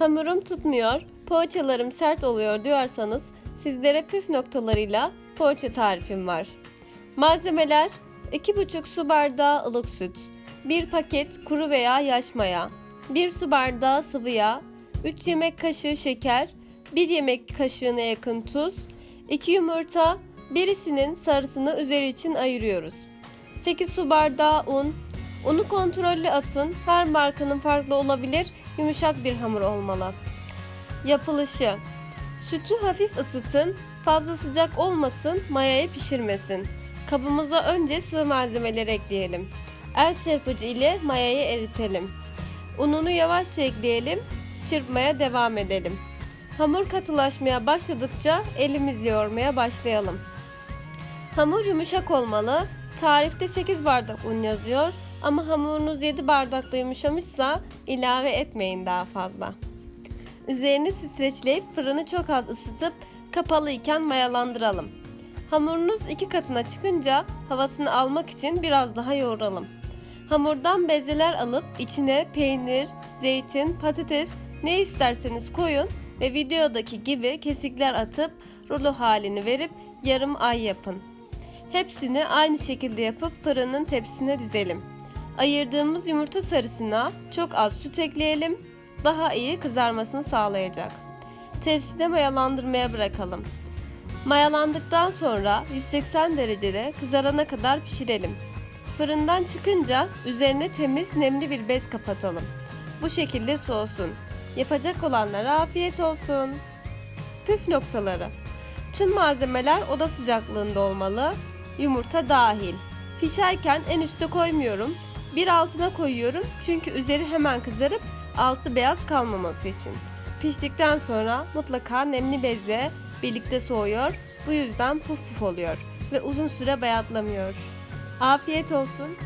Hamurum tutmuyor, poğaçalarım sert oluyor diyorsanız sizlere püf noktalarıyla poğaça tarifim var. Malzemeler 2,5 su bardağı ılık süt, 1 paket kuru veya yaş maya, 1 su bardağı sıvı yağ, 3 yemek kaşığı şeker, 1 yemek kaşığına yakın tuz, 2 yumurta, birisinin sarısını üzeri için ayırıyoruz. 8 su bardağı un, unu kontrollü atın, her markanın farklı olabilir, yumuşak bir hamur olmalı. Yapılışı Sütü hafif ısıtın, fazla sıcak olmasın, mayayı pişirmesin. Kabımıza önce sıvı malzemeleri ekleyelim. El çırpıcı ile mayayı eritelim. Ununu yavaşça ekleyelim, çırpmaya devam edelim. Hamur katılaşmaya başladıkça elimizle yoğurmaya başlayalım. Hamur yumuşak olmalı. Tarifte 8 bardak un yazıyor ama hamurunuz 7 bardakta yumuşamışsa ilave etmeyin daha fazla. Üzerini streçleyip fırını çok az ısıtıp kapalı iken mayalandıralım. Hamurunuz iki katına çıkınca havasını almak için biraz daha yoğuralım. Hamurdan bezeler alıp içine peynir, zeytin, patates ne isterseniz koyun ve videodaki gibi kesikler atıp rulo halini verip yarım ay yapın. Hepsini aynı şekilde yapıp fırının tepsisine dizelim. Ayırdığımız yumurta sarısına çok az süt ekleyelim. Daha iyi kızarmasını sağlayacak. Tepside mayalandırmaya bırakalım. Mayalandıktan sonra 180 derecede kızarana kadar pişirelim. Fırından çıkınca üzerine temiz nemli bir bez kapatalım. Bu şekilde soğusun. Yapacak olanlara afiyet olsun. Püf noktaları. Tüm malzemeler oda sıcaklığında olmalı. Yumurta dahil. Pişerken en üste koymuyorum. Bir altına koyuyorum çünkü üzeri hemen kızarıp altı beyaz kalmaması için. Piştikten sonra mutlaka nemli bezle birlikte soğuyor. Bu yüzden puf puf oluyor ve uzun süre bayatlamıyor. Afiyet olsun.